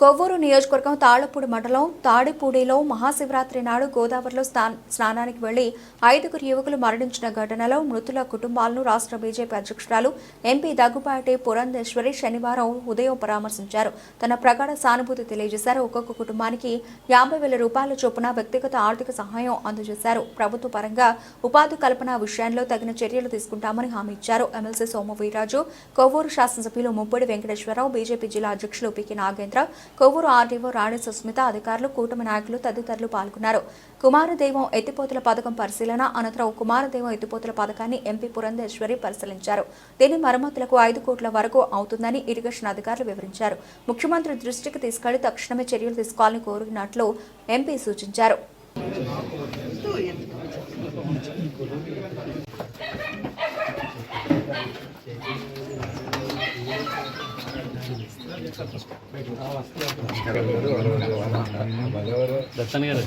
కొవ్వూరు నియోజకవర్గం తాళ్ళపూడి మండలం తాడిపూడిలో మహాశివరాత్రి నాడు గోదావరిలో స్నా- స్నానానికి వెళ్ళి ఐదుగురు యువకులు మరణించిన ఘటనలో మృతుల కుటుంబాలను రాష్ట్ర బీజేపీ అధ్యక్షురాలు ఎంపీ దగ్గుపాటి పురంధేశ్వరి శనివారం ఉదయం పరామర్శించారు. తన ప్రగాఢ సానుభూతి తెలియజేశారు. ఒక్కొక్క కుటుంబానికి యాభై వేల రూపాయల చొప్పున వ్యక్తిగత ఆర్థిక సహాయం అందజేశారు. ప్రభుత్వ పరంగా ఉపాధి కల్పన విషయంలో తగిన చర్యలు తీసుకుంటామని హామీ ఇచ్చారు. ఎమ్మెల్సీ సోమవీరాజు కొవ్వూరు శాసనసభ్యులు ముప్పడి వెంకటేశ్వరరావు బీజేపీ జిల్లా అధ్యక్షులు పికి నాగేంద్ర కొవ్వూరు ఆర్డీఓ రాణి సుస్మిత అధికారులు కూటమి నాయకులు తదితరులు పాల్గొన్నారు. కుమారదేవం ఎత్తిపోతుల పథకం పరిశీలన అనంతరం కుమారదేవం ఎత్తిపోతుల పథకాన్ని ఎంపీ పురంధేశ్వరి పరిశీలించారు. దీని మరమ్మతులకు ఐదు కోట్ల వరకు అవుతుందని ఇరిగేషన్ అధికారులు వివరించారు. ముఖ్యమంత్రి దృష్టికి తీసుకెళ్ళి తక్షణమే చర్యలు తీసుకోవాలని కోరినట్లు ఎంపీ సూచించారు. దర్శన్ గారు.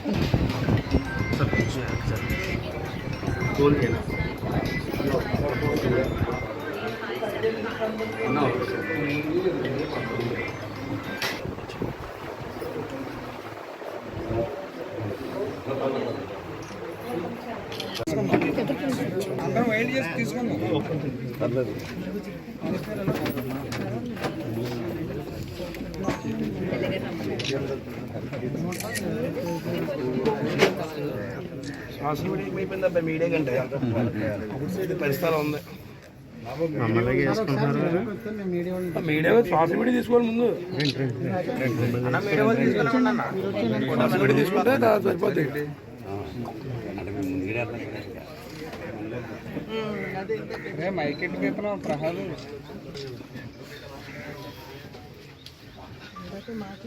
అందరం వెయిట్ చేసి తీసుకుందాం. సోషల్ మీడియా అయిపోయింది మీడియా కంటే పరిస్థితి ఉంది మీడియా సోషల్ విడి తీసుకోవాలి ముందు శ్వాస విడి తీసుకుంటే సరిపోతుంది మైకెట్ ప్రహాలు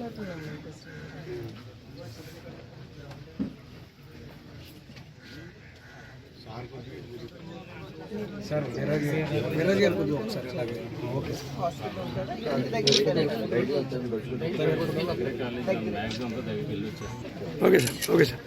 సార్. విరాజ్ గారు. కొద్దిగా ఒకసారి okay sir. Okay sir okay sir.